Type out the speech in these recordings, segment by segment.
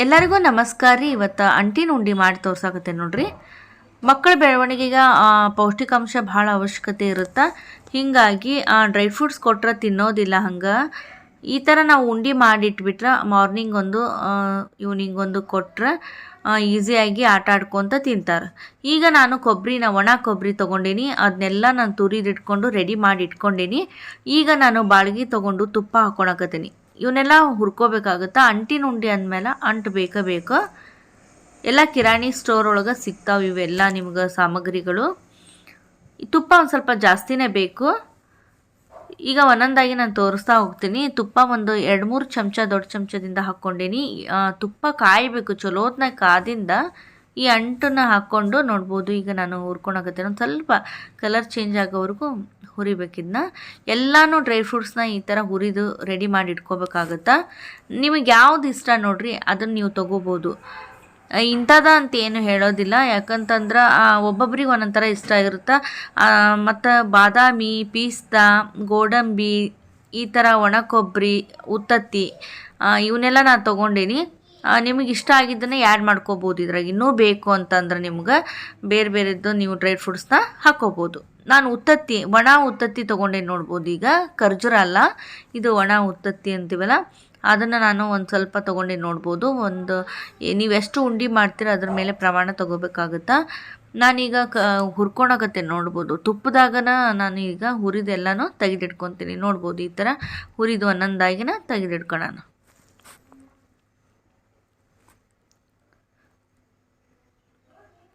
ಎಲ್ಲರಿಗೂ ನಮಸ್ಕಾರ ರೀ. ಇವತ್ತು ಅಂಟಿನ ಉಂಡಿ ಮಾಡಿ ತೋರ್ಸಾಕತ್ತೆ ನೋಡ್ರಿ. ಮಕ್ಕಳ ಬೆಳವಣಿಗೆಗೆ ಪೌಷ್ಟಿಕಾಂಶ ಭಾಳ ಅವಶ್ಯಕತೆ ಇರುತ್ತೆ. ಹೀಗಾಗಿ ಡ್ರೈ ಫ್ರೂಟ್ಸ್ ಕೊಟ್ಟರೆ ತಿನ್ನೋದಿಲ್ಲ ಹಂಗೆ. ಈ ಥರ ನಾವು ಉಂಡಿ ಮಾಡಿಟ್ಬಿಟ್ರೆ ಮಾರ್ನಿಂಗ್ ಒಂದು ಈವ್ನಿಂಗ್ ಒಂದು ಕೊಟ್ರೆ ಈಸಿಯಾಗಿ ಆಟ ಆಡ್ಕೊತ ತಿಂತಾರೆ. ಈಗ ನಾನು ಕೊಬ್ಬರಿನ ಒಣ ಕೊಬ್ಬರಿ ತೊಗೊಂಡೀನಿ. ಅದನ್ನೆಲ್ಲ ನಾನು ತುರಿದಿಟ್ಕೊಂಡು, ರೆಡಿ ಮಾಡಿ ಇಟ್ಕೊಂಡೀನಿ ಈಗ ನಾನು ಬಾಳ್ಗಿ ತೊಗೊಂಡು ತುಪ್ಪ ಹಾಕೊಳಕತ್ತೀನಿ ಇವನ್ನೆಲ್ಲ ಹುರ್ಕೋಬೇಕಾಗುತ್ತೆ? ಅಂಟಿನ ಉಂಡೆ ಅಂದಮೇಲೆ ಅಂಟು ಬೇಕೇ ಬೇಕು. ಎಲ್ಲ ಕಿರಾಣಿ ಸ್ಟೋರ್ ಒಳಗೆ ಸಿಗ್ತಾವೆ ಇವೆಲ್ಲ ನಿಮ್ಗೆ ಸಾಮಗ್ರಿಗಳು. ತುಪ್ಪ ಒಂದು ಸ್ವಲ್ಪ ಜಾಸ್ತಿನೇ ಬೇಕು. ಈಗ ಒಂದೊಂದಾಗಿ ನಾನು ತೋರಿಸ್ತಾ ಹೋಗ್ತೀನಿ. ತುಪ್ಪ ಒಂದು ಎರಡು ಮೂರು ಚಮಚ ದೊಡ್ಡ ಚಮಚದಿಂದ ಹಾಕ್ಕೊಂಡೀನಿ. ತುಪ್ಪ ಕಾಯಬೇಕು ಚಲೋತ್ನ ಕಾದಿಂದ ಈ ಅಂಟನ್ನು ಹಾಕ್ಕೊಂಡು ನೋಡ್ಬೋದು. ಈಗ ನಾನು ಹುರ್ಕೊಳಕತ್ತೇನೆ ಒಂದು ಸ್ವಲ್ಪ ಕಲರ್ ಚೇಂಜ್ ಆಗೋವರೆಗೂ ಹುರಿಬೇಕಿದ್ನ. ಎಲ್ಲನೂ ಡ್ರೈ ಫ್ರೂಟ್ಸ್ನ ಈ ಥರ ಹುರಿದು ರೆಡಿ ಮಾಡಿ ಇಟ್ಕೋಬೇಕಾಗತ್ತಾ. ನಿಮಗೆ ಯಾವ್ದು ಇಷ್ಟ ನೋಡ್ರಿ ಅದನ್ನು ನೀವು ತೊಗೋಬೋದು. ಇಂಥದ ಅಂತ ಏನು ಹೇಳೋದಿಲ್ಲ. ಯಾಕಂತಂದ್ರೆ ಒಬ್ಬೊಬ್ರಿಗೆ ಒಂದೊಂದು ಥರ ಇಷ್ಟ ಇರುತ್ತೆ ಮತ್ತು ಬಾದಾಮಿ, ಪೀಸ್ತಾ, ಗೋಡಂಬಿ, ಈ ಥರ ಒಣ ಕೊಬ್ಬರಿ ಉತ್ತತ್ತಿ ಇವನ್ನೆಲ್ಲ ನಾನು ತೊಗೊಂಡೀನಿ. ನಿಮಗೆ ಇಷ್ಟ ಆಗಿದ್ದನ್ನು ಆ್ಯಡ್ ಮಾಡ್ಕೋಬೋದು. ಇದ್ರಾಗ ಇನ್ನೂ ಬೇಕು ಅಂತಂದ್ರೆ ನಿಮ್ಗೆ ಬೇರೆ ಬೇರೆದ್ದು ನೀವು ಡ್ರೈ ಫ್ರೂಟ್ಸ್ನ ಹಾಕೋಬೋದು. ನಾನು ಉತ್ತತ್ತಿ, ಒಣ ಉತ್ತತ್ತಿ ತೊಗೊಂಡೆ ನೋಡ್ಬೋದು. ಈಗ ಖರ್ಜೂರ ಅಲ್ಲ, ಇದು ಒಣ ಉತ್ತತ್ತಿ ಅಂತೀವಲ್ಲ, ಅದನ್ನು ನಾನು ಒಂದು ಸ್ವಲ್ಪ ತೊಗೊಂಡೆ ನೋಡ್ಬೋದು. ಒಂದು ನೀವು ಎಷ್ಟು ಉಂಡಿ ಮಾಡ್ತೀರ ಅದ್ರ ಮೇಲೆ ಪ್ರಮಾಣ ತೊಗೋಬೇಕಾಗುತ್ತಾ. ನಾನೀಗ ಕ ಹುರ್ಕೊಳಕತ್ತೆ ನೋಡ್ಬೋದು. ತುಪ್ಪದಾಗನ ನಾನು ಈಗ ಹುರಿದೆಲ್ಲನೂ ತೆಗೆದಿಟ್ಕೊತೀನಿ. ನೋಡ್ಬೋದು ಈ ಥರ ಹುರಿದು ಒಂದೊಂದಾಗಿನ ತೆಗೆದಿಟ್ಕೊಳ್ಳೋಣ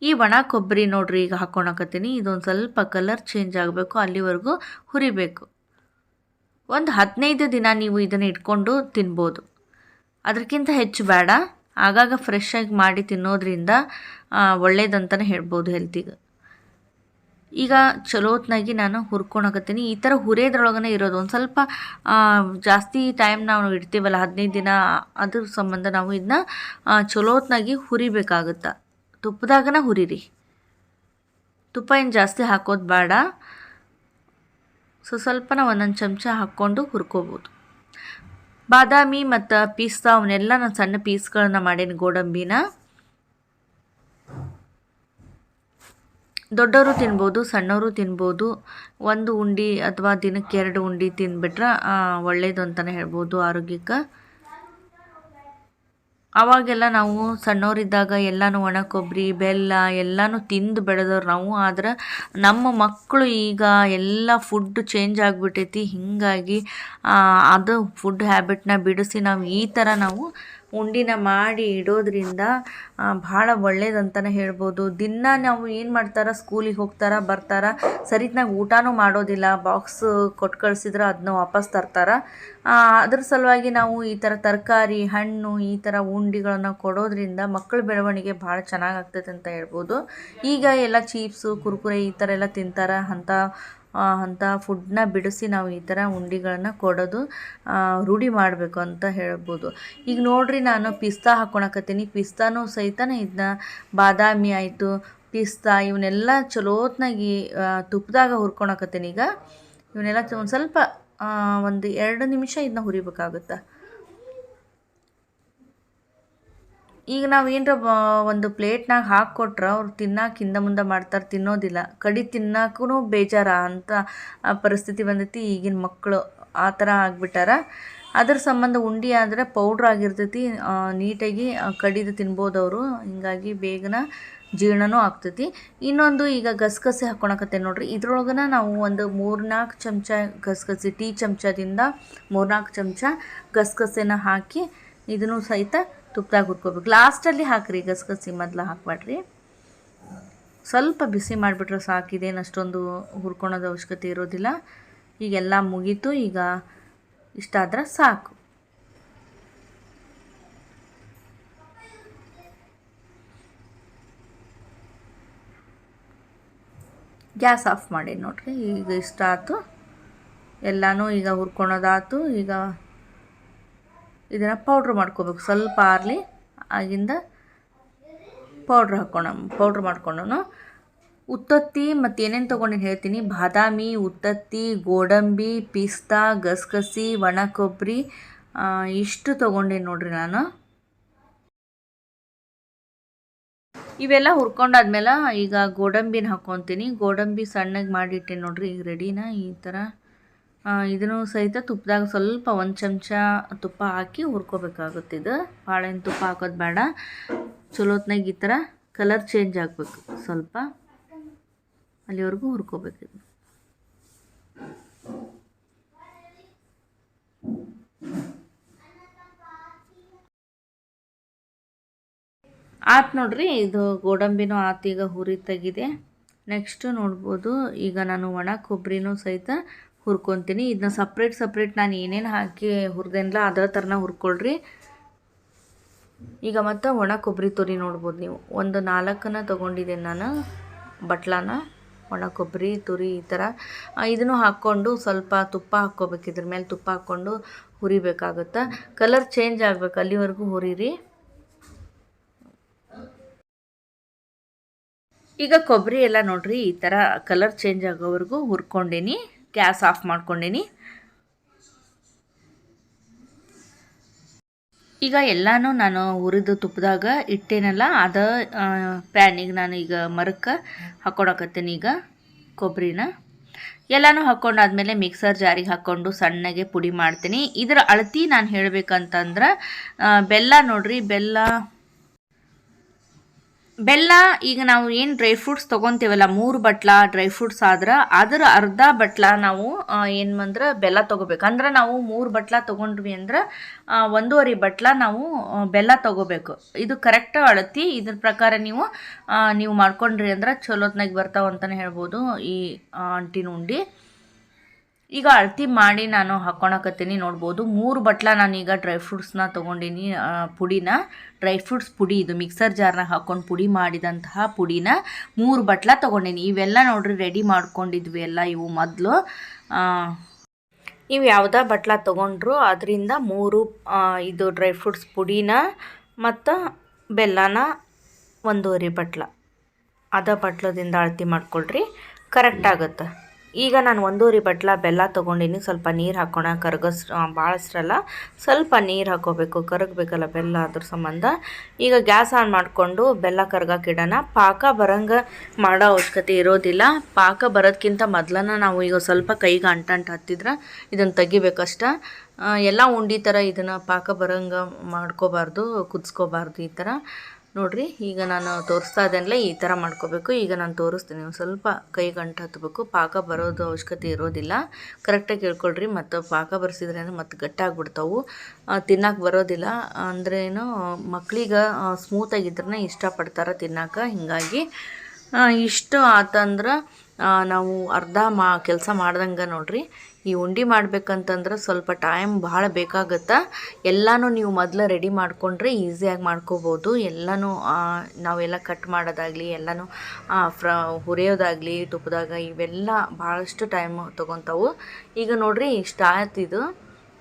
ಈ ಒಣ ಕೊಬ್ಬರಿ ನೋಡ್ರಿ, ಈಗ ಹಾಕ್ಕೊಳಕತ್ತೀನಿ ಇದೊಂದು ಸ್ವಲ್ಪ ಕಲರ್ ಚೇಂಜ್ ಆಗಬೇಕು, ಅಲ್ಲಿವರೆಗೂ ಹುರಿಬೇಕು. ಒಂದು ಹದಿನೈದು ದಿನ ನೀವು ಇದನ್ನು ಇಟ್ಕೊಂಡು ತಿನ್ಬೋದು. ಅದಕ್ಕಿಂತ ಹೆಚ್ಚು ಬೇಡ. ಆಗಾಗ ಫ್ರೆಶ್ ಆಗಿ ಮಾಡಿ ತಿನ್ನೋದ್ರಿಂದ ಒಳ್ಳೇದಂತಲೇ ಹೇಳ್ಬೋದು ಹೆಲ್ತಿಗೆ ಈಗ ಚಲೋತ್ನಾಗಿ ನಾನು ಹುರ್ಕೊಳಕತ್ತೀನಿ ಈ ಥರ ಹುರಿಯೋದ್ರೊಳಗನೆ ಇರೋದು, ಒಂದು ಸ್ವಲ್ಪ ಜಾಸ್ತಿ ಟೈಮ್ ನಾವು ಇಡ್ತೀವಲ್ಲ, ಹದಿನೈದು ದಿನ, ಅದ್ರ ಸಂಬಂಧ ನಾವು ಇದನ್ನ ಚಲೋತ್ನಾಗಿ ಹುರಿಬೇಕಾಗುತ್ತೆ. ತುಪ್ಪದಾಗನ ಹುರಿರಿ. ತುಪ್ಪ ಏನು ಜಾಸ್ತಿ ಹಾಕೋದು ಬೇಡ. ಸೊ, ಸ್ವಲ್ಪನ ಒಂದೊಂದು ಚಮಚ ಹಾಕ್ಕೊಂಡು ಹುರ್ಕೋಬೋದು. ಬಾದಾಮಿ ಮತ್ತು ಪೀಸ್ತಾ ಅವನ್ನೆಲ್ಲ ನಾನು ಸಣ್ಣ ಪೀಸ್ಗಳನ್ನ ಮಾಡೇನಿ, ಗೋಡಂಬಿನ. ದೊಡ್ಡವರು ತಿನ್ಬೋದು ಸಣ್ಣವರು ತಿನ್ಬೋದು. ಒಂದು ಉಂಡಿ ಅಥವಾ ದಿನಕ್ಕೆ ಎರಡು ಉಂಡಿ ತಿನ್ಬಿಟ್ರೆ ಒಳ್ಳೆಯದು ಅಂತಲೇ ಹೇಳ್ಬೋದು ಆರೋಗ್ಯಕ್ಕೆ. ಅವಾಗೆಲ್ಲ ನಾವು ಸಣ್ಣವರಿದ್ದಾಗ ಎಲ್ಲನೂ ಒಣ ಕೊಬ್ಬರಿ ಬೆಲ್ಲ ಎಲ್ಲನೂ ತಿಂದು ಬೆಳೆದವ್ರು ನಾವು. ಆದ್ರೆ ನಮ್ಮ ಮಕ್ಕಳು ಈಗ ಎಲ್ಲ ಫುಡ್ ಚೇಂಜ್ ಆಗಿಬಿಟ್ಟೈತಿ ಹೀಗಾಗಿ ಅದು ಫುಡ್ ಹ್ಯಾಬಿಟ್ನ ಬಿಡಿಸಿ ನಾವು ಈ ಥರ ನಾವು ಉಂಡಿನ ಮಾಡಿ ಇಡೋದ್ರಿಂದ ಭಾಳ ಒಳ್ಳೇದಂತಲೇ ಹೇಳ್ಬೋದು. ದಿನ ನಾವು ಏನು ಮಾಡ್ತಾರೆ ಸ್ಕೂಲಿಗೆ ಹೋಗ್ತಾರ ಬರ್ತಾರ ಸರಿತ್ನಾಗ ಊಟನೂ ಮಾಡೋದಿಲ್ಲ ಬಾಕ್ಸ್ ಕೊಟ್ಟು ಕಳಿಸಿದ್ರೆ ಅದನ್ನ ವಾಪಸ್ ತರ್ತಾರೆ. ಅದ್ರ ಸಲುವಾಗಿ ನಾವು ಈ ಥರ ತರಕಾರಿ ಹಣ್ಣು ಈ ಥರ ಉಂಡಿಗಳನ್ನು ಕೊಡೋದ್ರಿಂದ ಮಕ್ಕಳ ಬೆಳವಣಿಗೆ ಭಾಳ ಚೆನ್ನಾಗಿ ಆಗ್ತೈತೆ ಅಂತ ಹೇಳ್ಬೋದು. ಈಗ ಎಲ್ಲ ಚೀಪ್ಸು ಕುರ್ಕುರೆ ಈ ಥರ ಎಲ್ಲ ತಿಂತಾರೆ ಆ, ಅಂಥ ಫುಡ್ನ ಬಿಡಿಸಿ ನಾವು ಈ ಥರ ಉಂಡಿಗಳನ್ನು ಕೊಡೋದು ರೂಢಿ ಮಾಡಬೇಕು ಅಂತ ಹೇಳ್ಬೋದು. ಈಗ ನೋಡ್ರಿ ನಾನು ಪಿಸ್ತಾ ಹಾಕ್ಕೊಳಕತ್ತೀನಿ ಪಿಸ್ತಾನೂ ಸಹಿತ ಇದನ್ನ ಬಾದಾಮಿ ಆಯಿತು, ಪಿಸ್ತಾ ಇವನ್ನೆಲ್ಲ ಚಲೋತ್ನಾಗಿ ತುಪ್ಪದಾಗ ಹುರ್ಕೊಳಕತ್ತೀನಿ. ಈಗ ಇವನ್ನೆಲ್ಲ ಒಂದು ಸ್ವಲ್ಪ ಒಂದು ಎರಡು ನಿಮಿಷ ಇದನ್ನ ಹುರಿಬೇಕಾಗುತ್ತೆ? ಈಗ ನಾವು ಏನರ ಒಂದು ಪ್ಲೇಟ್ನಾಗ ಹಾಕ್ಕೊಟ್ರೆ ಅವ್ರು ತಿನ್ನಕ್ಕೆ ಹಿಂದೆ ಮುಂದೆ ಮಾಡ್ತಾರೆ ತಿನ್ನೋದಿಲ್ಲ. ಕಡಿ ತಿನ್ನಕ್ಕೂ ಬೇಜಾರ ಅಂತ ಪರಿಸ್ಥಿತಿ ಬಂದೈತಿ. ಈಗಿನ ಮಕ್ಕಳು ಆ ಥರ ಆಗಿಬಿಟ್ಟಾರ. ಅದ್ರ ಸಂಬಂಧ ಉಂಡಿ ಆದರೆ ಪೌಡ್ರ್ ಆಗಿರ್ತೈತಿ. ನೀಟಾಗಿ ಕಡಿದು ತಿನ್ಬೋದು ಅವರು. ಹಿಂಗಾಗಿ ಬೇಗನ ಜೀರ್ಣನೂ ಆಗ್ತೈತಿ. ಇನ್ನೊಂದು ಈಗ ಗಸಗಸೆ ಹಾಕ್ಕೊಳಕತ್ತೆ ನೋಡ್ರಿ. ಇದ್ರೊಳಗನ ನಾವು ಒಂದು ಮೂರ್ನಾಲ್ಕು ಚಮಚ ಗಸಗಸೆ, ಟೀ ಚಮಚದಿಂದ ಮೂರ್ನಾಲ್ಕು ಚಮಚ ಗಸಗಸೆನ ಹಾಕಿ ಇದನ್ನು ಸಹಿತ ತುಪ್ಪದಾಗ ಹುರ್ಕೋಬೇಕು. ಲಾಸ್ಟಲ್ಲಿ ಹಾಕ್ರಿ, ಗಸಗಸಿ ಮೊದಲು ಹಾಕ್ಬಾಡ್ರಿ ಸ್ವಲ್ಪ ಬಿಸಿ ಮಾಡಿಬಿಟ್ರೆ ಸಾಕಿದೇನು ಅಷ್ಟೊಂದು ಹುರ್ಕೊಳೋದು ಅವಶ್ಯಕತೆ ಇರೋದಿಲ್ಲ. ಈಗೆಲ್ಲ ಮುಗೀತು, ಈಗ ಇಷ್ಟಾದ್ರೆ ಸಾಕು. ಗ್ಯಾಸ್ ಆಫ್ ಮಾಡಿ ನೋಡ್ರಿ, ಈಗ ಇಷ್ಟ ಆಯ್ತು. ಎಲ್ಲನೂ ಈಗ ಹುರ್ಕೊಳೋದಾಯ್ತು, ಈಗ ಇದನ್ನು ಪೌಡ್ರ್ ಮಾಡ್ಕೋಬೇಕು. ಸ್ವಲ್ಪ ಆರಲಿ ಆಗಿಂದ ಪೌಡ್ರ್ ಹಾಕ್ಕೊಂಡು ಪೌಡ್ರ್ ಮಾಡ್ಕೊಂಡು ಉತ್ತತ್ತಿ ಮತ್ತು ಏನೇನು ತೊಗೊಂಡು ಹೇಳ್ತೀನಿ. ಬಾದಾಮಿ, ಉತ್ತತ್ತಿ, ಗೋಡಂಬಿ, ಪಿಸ್ತಾ, ಗಸಗಸಿ ಒಣ ಕೊಬ್ಬರಿ ಇಷ್ಟು ತೊಗೊಂಡೇನಿ ನೋಡ್ರಿ ನಾನು. ಇವೆಲ್ಲ ಹುರ್ಕೊಂಡಾದ್ಮೇಲೆ ಈಗ ಗೋಡಂಬಿನ ಹಾಕ್ಕೊತೀನಿ ಗೋಡಂಬಿ ಸಣ್ಣಗೆ ಮಾಡಿಟ್ಟೆ ನೋಡ್ರಿ. ಈಗ ರೆಡಿನ ಈ ಥರ ಇದನ್ನು ಸಹಿತ ತುಪ್ಪದಾಗ ಸ್ವಲ್ಪ ಒಂದು ಚಮಚ ತುಪ್ಪ ಹಾಕಿ ಹುರ್ಕೋಬೇಕಾಗುತ್ತೆ ಇದು. ಬಾಳೆಹಣ್ಣು ತುಪ್ಪ ಹಾಕೋದು ಬೇಡ. ಚಲೋತ್ನಾಗ ಈ ಥರ ಕಲರ್ ಚೇಂಜ್ ಆಗಬೇಕು ಸ್ವಲ್ಪ. ಅಲ್ಲಿವರೆಗೂ ಹುರ್ಕೋಬೇಕು ಆತ್ ನೋಡ್ರಿ, ಇದು ಗೋಡಂಬಿನೂ ಆತು ಈಗ ಹುರಿ ತೆಗಿದೆ. ನೆಕ್ಸ್ಟು ನೋಡ್ಬೋದು, ಈಗ ನಾನು ಒಣ ಕೊಬ್ಬರಿನೂ ಸಹಿತ ಹುರ್ಕೊತೀನಿ. ಇದನ್ನ ಸಪ್ರೇಟ್ ಸಪ್ರೇಟ್ ನಾನು ಏನೇನು ಹಾಕಿ ಹುರಿದೆನಲ್ಲ ಅದರ ಥರನ ಹುರ್ಕೊಳ್ರಿ. ಈಗ ಮತ್ತು ಒಣ ಕೊಬ್ಬರಿ ತುರಿ ನೋಡ್ಬೋದು ನೀವು. ಒಂದು ನಾಲ್ಕನ್ನ ತೊಗೊಂಡಿದ್ದೇನೆ ನಾನು, ಬಟ್ಲಾನ, ಒಣ ಕೊಬ್ಬರಿ ತುರಿ ಈ ಥರ ಇದನ್ನು ಹಾಕ್ಕೊಂಡು ಸ್ವಲ್ಪ ತುಪ್ಪ ಹಾಕ್ಕೋಬೇಕು. ಇದ್ರ ಮೇಲೆ ತುಪ್ಪ ಹಾಕ್ಕೊಂಡು ಹುರಿಬೇಕಾಗುತ್ತೆ. ಕಲರ್ ಚೇಂಜ್ ಆಗಬೇಕು. ಅಲ್ಲಿವರೆಗೂ ಹುರಿರಿ. ಈಗ ಕೊಬ್ಬರಿ ಎಲ್ಲ ನೋಡ್ರಿ, ಈ ಥರ ಕಲರ್ ಚೇಂಜ್ ಆಗೋವರೆಗೂ ಹುರ್ಕೊಂಡೀನಿ. Gas off ಮಾಡ್ಕೊಂಡೀನಿ. ಈಗ ಎಲ್ಲನೂ ನಾನು ಹುರಿದು ತುಪ್ಪದಾಗ ಇಟ್ಟೇನಲ್ಲ, ಅದ ಪ್ಯಾನಿಗೆ ನಾನು ಈಗ ಮರಕ್ಕೆ ಹಾಕ್ಕೊಳಕತ್ತೀನಿ ಈಗ ಕೊಬ್ಬರಿನ ಎಲ್ಲನೂ ಹಾಕ್ಕೊಂಡಾದ್ಮೇಲೆ ಮಿಕ್ಸರ್ ಜಾರಿಗೆ ಹಾಕ್ಕೊಂಡು ಸಣ್ಣಗೆ ಪುಡಿ ಮಾಡ್ತೀನಿ. ಇದರ ಅಳತಿ ನಾನು ಹೇಳಬೇಕಂತಂದ್ರೆ ಬೆಲ್ಲ ನೋಡ್ರಿ, ಬೆಲ್ಲ ಬೆಲ್ಲ, ಈಗ ನಾವು ಏನು ಡ್ರೈ ಫ್ರೂಟ್ಸ್ ತೊಗೊತೀವಲ್ಲ, ಮೂರು ಬಟ್ಲ ಡ್ರೈ ಫ್ರೂಟ್ಸ್ ಆದ್ರೆ ಅದರ ಅರ್ಧ ಬಟ್ಲ ನಾವು ಏನು ಅಂದ್ರೆ ಬೆಲ್ಲ ತೊಗೋಬೇಕು. ಅಂದ್ರೆ ನಾವು ಮೂರು ಬಟ್ಲ ತೊಗೊಂಡ್ವಿ ಅಂದ್ರೆ ಒಂದೂವರೆ ಬಟ್ಲ ನಾವು ಬೆಲ್ಲ ತೊಗೋಬೇಕು. ಇದು ಕರೆಕ್ಟ್ ಅಳತಿ. ಇದ್ರ ಪ್ರಕಾರ ನೀವು ನೀವು ಮಾಡ್ಕೊಂಡ್ರಿ ಅಂದ್ರೆ ಚಲೋತ್ನಾಗ ಬರ್ತಾವ ಅಂತಲೇ ಹೇಳ್ಬೋದು ಈ ಅಂಟಿನ ಉಂಡಿ ಈಗ ಅಳತಿ ಮಾಡಿ ನಾನು ಹಾಕ್ಕೊಳಕತ್ತೀನಿ ನೋಡ್ಬೋದು. ಮೂರು ಬಟ್ಲ ನಾನೀಗ ಡ್ರೈ ಫ್ರೂಟ್ಸ್ನ ತೊಗೊಂಡಿನಿ ಪುಡಿನ. ಡ್ರೈ ಫ್ರೂಟ್ಸ್ ಪುಡಿ ಇದು ಮಿಕ್ಸರ್ ಜಾರ್ನಾಗ ಹಾಕ್ಕೊಂಡು ಪುಡಿ ಮಾಡಿದಂತಹ ಪುಡಿನ ಮೂರು ಬಟ್ಲ ತೊಗೊಂಡಿನಿ. ಇವೆಲ್ಲ ನೋಡ್ರಿ ರೆಡಿ ಮಾಡ್ಕೊಂಡಿದ್ವಿ ಎಲ್ಲ ಇವು ಮೊದಲು. ನೀವು ಯಾವುದೇ ಬಟ್ಲ ತೊಗೊಂಡ್ರು, ಅದರಿಂದ ಮೂರು ಇದು ಡ್ರೈ ಫ್ರೂಟ್ಸ್ ಪುಡಿನ ಮತ್ತು ಬೆಲ್ಲನ ಒಂದೂವರೆ ಬಟ್ಲ. ಅದ ಬಟ್ಲದಿಂದ ಅಳತಿ ಮಾಡ್ಕೊಳ್ರಿ ಕರೆಕ್ಟ್ ಆಗುತ್ತೆ. ಈಗ ನಾನು ಒಂದೂವರೆ ಬಟ್ಲ ಬೆಲ್ಲ ತೊಗೊಂಡಿನಿ. ಸ್ವಲ್ಪ ನೀರು ಹಾಕೋಣ, ಕರಗಸ್ ಭಾಳಷ್ಟ್ರಲ್ಲ ಸ್ವಲ್ಪ ನೀರು ಹಾಕೋಬೇಕು, ಕರಗಬೇಕಲ್ಲ ಬೆಲ್ಲ ಅದ್ರ ಸಂಬಂಧ. ಈಗ ಗ್ಯಾಸ್ ಆನ್ ಮಾಡಿಕೊಂಡು ಬೆಲ್ಲ ಕರ್ಗಾಕಿಡೋಣ ಪಾಕ ಬರಂಗ ಮಾಡೋ ಅವಶ್ಯಕತೆ ಇರೋದಿಲ್ಲ. ಪಾಕ ಬರೋದಕ್ಕಿಂತ ಮೊದ್ಲನ ನಾವು ಈಗ ಸ್ವಲ್ಪ ಕೈಗೆ ಅಂಟಂಟು ಹತ್ತಿದ್ರೆ ಇದನ್ನು ತೆಗಿಬೇಕಷ್ಟ. ಎಲ್ಲ ಉಂಡಿ ಥರ ಇದನ್ನು ಪಾಕ ಬರಂಗ ಮಾಡ್ಕೋಬಾರ್ದು, ಕುದಿಸ್ಕೋಬಾರ್ದು ಈ ಥರ ನೋಡ್ರಿ, ಈಗ ನಾನು ತೋರಿಸ್ತಾ ಇದ್ದೇನಲ್ಲ, ಈ ಥರ ಮಾಡ್ಕೋಬೇಕು. ಈಗ ನಾನು ತೋರಿಸ್ತೀನಿ, ಒಂದು ಸ್ವಲ್ಪ ಕೈ ಗಂಟು ಹತ್ತಬೇಕು ಪಾಕ ಬರೋದು ಅವಶ್ಯಕತೆ ಇರೋದಿಲ್ಲ. ಕರೆಕ್ಟಾಗಿ ಕೇಳ್ಕೊಳ್ರಿ ಮತ್ತು ಪಾಕ ಬರ್ಸಿದ್ರೆ ಮತ್ತೆ ಗಟ್ಟಾಗ್ಬಿಡ್ತಾವು ತಿನ್ನಕ್ಕೆ ಬರೋದಿಲ್ಲ. ಅಂದ್ರೇನು ಮಕ್ಳಿಗೆ ಸ್ಮೂತಾಗಿದ್ರೆ ಇಷ್ಟಪಡ್ತಾರೆ ತಿನ್ನೋಕೆ. ಹೀಗಾಗಿ ಇಷ್ಟು ಆತಂದ್ರೆ ನಾವು ಅರ್ಧ ಮಾ, ಕೆಲಸ ಮಾಡ್ದಂಗೆ ನೋಡ್ರಿ. ಈ ಉಂಡೆ ಮಾಡ್ಬೇಕಂತಂದ್ರೆ ಸ್ವಲ್ಪ ಟೈಮ್ ಭಾಳ ಬೇಕಾಗತ್ತೆ. ಎಲ್ಲನೂ ನೀವು ಮೊದಲು ರೆಡಿ ಮಾಡಿಕೊಂಡ್ರೆ ಈಸಿಯಾಗಿ ಮಾಡ್ಕೋಬೋದು. ಎಲ್ಲನೂ ನಾವೆಲ್ಲ ಕಟ್ ಮಾಡೋದಾಗಲಿ, ಎಲ್ಲನೂ ಫ್ರ, ಹುರಿಯೋದಾಗಲಿ ತುಪ್ಪದಾಗ ಇವೆಲ್ಲ ಭಾಳಷ್ಟು ಟೈಮ್ ತೊಗೊತಾವು. ಈಗ ನೋಡಿರಿ, ಇಷ್ಟ ಆಯ್ತು ಇದು.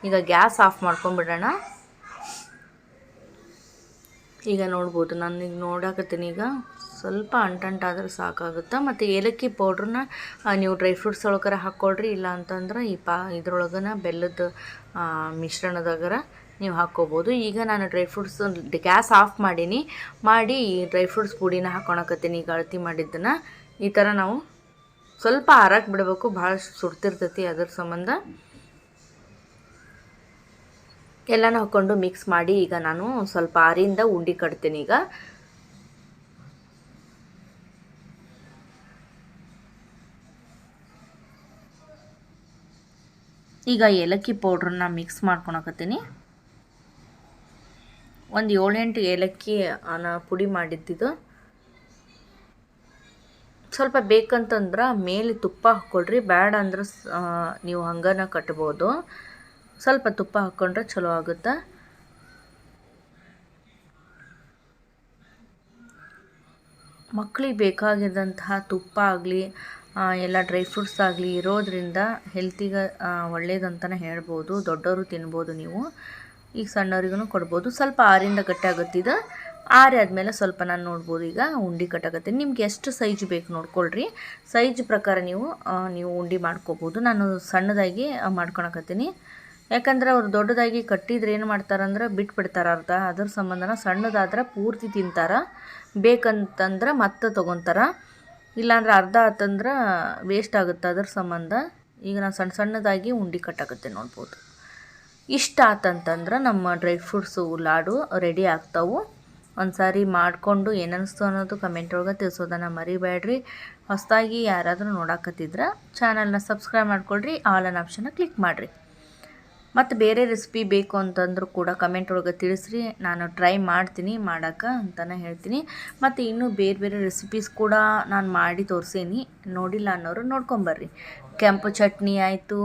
ಈಗ ಗ್ಯಾಸ್ ಆಫ್ ಮಾಡ್ಕೊಂಬಿಡೋಣ. ಈಗ ನೋಡ್ಬೋದು. ನಾನು ಈಗ ನೋಡಾಕತ್ತೀನಿ ಈಗ. ಸ್ವಲ್ಪ ಅಂಟಂಟಾದ್ರೆ ಸಾಕಾಗುತ್ತೆ? ಮತ್ತು ಏಲಕ್ಕಿ ಪೌಡ್ರನ್ನ ನೀವು ಡ್ರೈ ಫ್ರೂಟ್ಸ್ ಒಳಗರ ಹಾಕ್ಕೊಳ್ರಿ ಇಲ್ಲ ಅಂತಂದ್ರೆ ಈ ಪಾ, ಇದ್ರೊಳಗನ ಬೆಲ್ಲದ ಮಿಶ್ರಣದಾಗರ ನೀವು ಹಾಕ್ಕೋಬೋದು ಈಗ ನಾನು ಡ್ರೈ ಫ್ರೂಟ್ಸ್ ಗ್ಯಾಸ್ ಆಫ್ ಮಾಡೀನಿ. ಮಾಡಿ ಈ ಡ್ರೈ ಫ್ರೂಟ್ಸ್ ಪುಡಿನ ಹಾಕ್ಕೊಳಕತ್ತೀನಿ ಈಗ ಅಳತಿ ಮಾಡಿದ್ದನ್ನು ಈ ಥರ ನಾವು ಸ್ವಲ್ಪ ಆರಕ್ಕೆ ಬಿಡಬೇಕು. ಭಾಳ ಸುಡ್ತಿರ್ತೈತಿ ಅದ್ರ ಸಂಬಂಧ. ಎಲ್ಲನೂ ಹಾಕ್ಕೊಂಡು ಮಿಕ್ಸ್ ಮಾಡಿ ಈಗ ನಾನು ಸ್ವಲ್ಪ ಆರಿಂದ ಉಂಡಿ ಕಟ್ತೀನಿ ಈಗ. ಈಗ ಏಲಕ್ಕಿ ಪೌಡ್ರನ್ನ ಮಿಕ್ಸ್ ಮಾಡ್ಕೊಳಕತ್ತೀನಿ. ಒಂದು ಏಳೆಂಟು ಏಲಕ್ಕಿ ಪುಡಿ ಮಾಡಿದ್ದಿದ್ದು ಸ್ವಲ್ಪ ಬೇಕಂತಂದ್ರೆ ಮೇಲೆ ತುಪ್ಪ ಹಾಕ್ಕೊಳ್ರಿ ಬ್ಯಾಡ ಅಂದ್ರೆ ನೀವು ಹಂಗನ ಕಟ್ಬೋದು. ಸ್ವಲ್ಪ ತುಪ್ಪ ಹಾಕ್ಕೊಂಡ್ರೆ ಚಲೋ ಆಗುತ್ತೆ? ಮಕ್ಕಳಿಗೆ ಬೇಕಾಗಿದ್ದಂತಹ ತುಪ್ಪ ಆಗಲಿ ಎಲ್ಲ ಡ್ರೈ ಫ್ರೂಟ್ಸ್ ಆಗಲಿ ಇರೋದರಿಂದ ಹೆಲ್ತಿಗೆ ಒಳ್ಳೇದಂತಲೇ ಹೇಳ್ಬೋದು. ದೊಡ್ಡವರು ತಿನ್ಬೋದು ನೀವು. ಈಗ ಸಣ್ಣವ್ರಿಗೂ ಕೊಡ್ಬೋದು. ಸ್ವಲ್ಪ ಆರಿಂದ ಗಟ್ಟಿ ಆಗುತ್ತಿದ್ದು ಆರಿ ಆದಮೇಲೆ ಸ್ವಲ್ಪ ನಾನು ನೋಡ್ಬೋದು. ಈಗ ಉಂಡೆ ಕಟ್ಟಾಕತ್ತೀನಿ ನಿಮ್ಗೆ ಎಷ್ಟು ಸೈಜ್ ಬೇಕು ನೋಡ್ಕೊಳ್ರಿ. ಸೈಜ್ ಪ್ರಕಾರ ನೀವು ನೀವು ಉಂಡೆ ಮಾಡ್ಕೋಬೋದು. ನಾನು ಸಣ್ಣದಾಗಿ ಮಾಡ್ಕೊಳಕತ್ತೀನಿ. ಯಾಕಂದ್ರೆ ಅವ್ರು ದೊಡ್ಡದಾಗಿ ಕಟ್ಟಿದ್ರೆ ಏನು ಮಾಡ್ತಾರಂದ್ರೆ ಬಿಟ್ಬಿಡ್ತಾರೆ ಅರ್ಧ. ಅದ್ರ ಸಂಬಂಧನ ಸಣ್ಣದಾದ್ರೆ ಪೂರ್ತಿ ತಿಂತಾರ. ಬೇಕಂತಂದ್ರೆ ಮತ್ತೆ ತೊಗೊತಾರ. ಇಲ್ಲಾಂದ್ರೆ ಅರ್ಧ ಆತಂದ್ರೆ ವೇಸ್ಟ್ ಆಗುತ್ತೆ ಅದ್ರ ಸಂಬಂಧ. ಈಗ ನಾನು ಸಣ್ಣ ಸಣ್ಣದಾಗಿ ಉಂಡೆ ಕಟ್ಟಾಕತ್ತೆ ನೋಡ್ಬೋದು. ಇಷ್ಟ ಆತಂತಂದ್ರೆ ನಮ್ಮ ಡ್ರೈ ಫ್ರೂಟ್ಸು ಲಾಡು ರೆಡಿ ಆಗ್ತಾವು. ಒಂದು ಸಾರಿ ಮಾಡಿಕೊಂಡು ಏನನ್ನಿಸ್ತು ಅನ್ನೋದು ಕಮೆಂಟ್ ಒಳಗೆ ತಿಳಿಸೋದನ್ನು ಮರಿಬೇಡ್ರಿ. ಹೊಸದಾಗಿ ಯಾರಾದರೂ ನೋಡಾಕತ್ತಿದ್ರೆ ಚಾನಲ್ನ ಸಬ್ಸ್ಕ್ರೈಬ್ ಮಾಡ್ಕೊಳ್ರಿ. ಆಲ್ ಅನ್ ಆಪ್ಷನ್ನ ಕ್ಲಿಕ್ ಮಾಡಿರಿ. ಮತ್ತು ಬೇರೆ ರೆಸಿಪಿ ಬೇಕು ಅಂತಂದ್ರೂ ಕೂಡ ಕಮೆಂಟ್ ಒಳಗೆ ತಿಳಿಸ್ರಿ. ನಾನು ಟ್ರೈ ಮಾಡ್ತೀನಿ, ಮಾಡೋಕೆ ಅಂತಲೇ ಹೇಳ್ತೀನಿ. ಮತ್ತು ಇನ್ನೂ ಬೇರೆ ಬೇರೆ ರೆಸಿಪೀಸ್ ಕೂಡ ನಾನು ಮಾಡಿ ತೋರಿಸೇನಿ. ನೋಡಿಲ್ಲ ಅನ್ನೋರು ನೋಡ್ಕೊಂಬರ್ರಿ ಕೆಂಪು ಚಟ್ನಿ ಆಯಿತು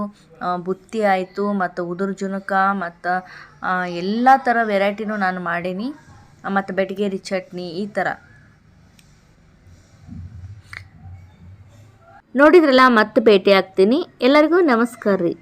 ಬುತ್ತಿ ಆಯಿತು, ಮತ್ತು ಉದುರು ಜುನಕ, ಮತ್ತು ಎಲ್ಲ ಥರ ವೆರೈಟಿನೂ ನಾನು ಮಾಡೀನಿ. ಮತ್ತು ಬೆಟಗೇರಿ ಚಟ್ನಿ ಈ ಥರ ನೋಡಿದ್ರಲ್ಲ, ಮತ್ತೆ ಭೇಟಿ ಆಗ್ತೀನಿ. ಎಲ್ಲರಿಗೂ ನಮಸ್ಕಾರ ರೀ.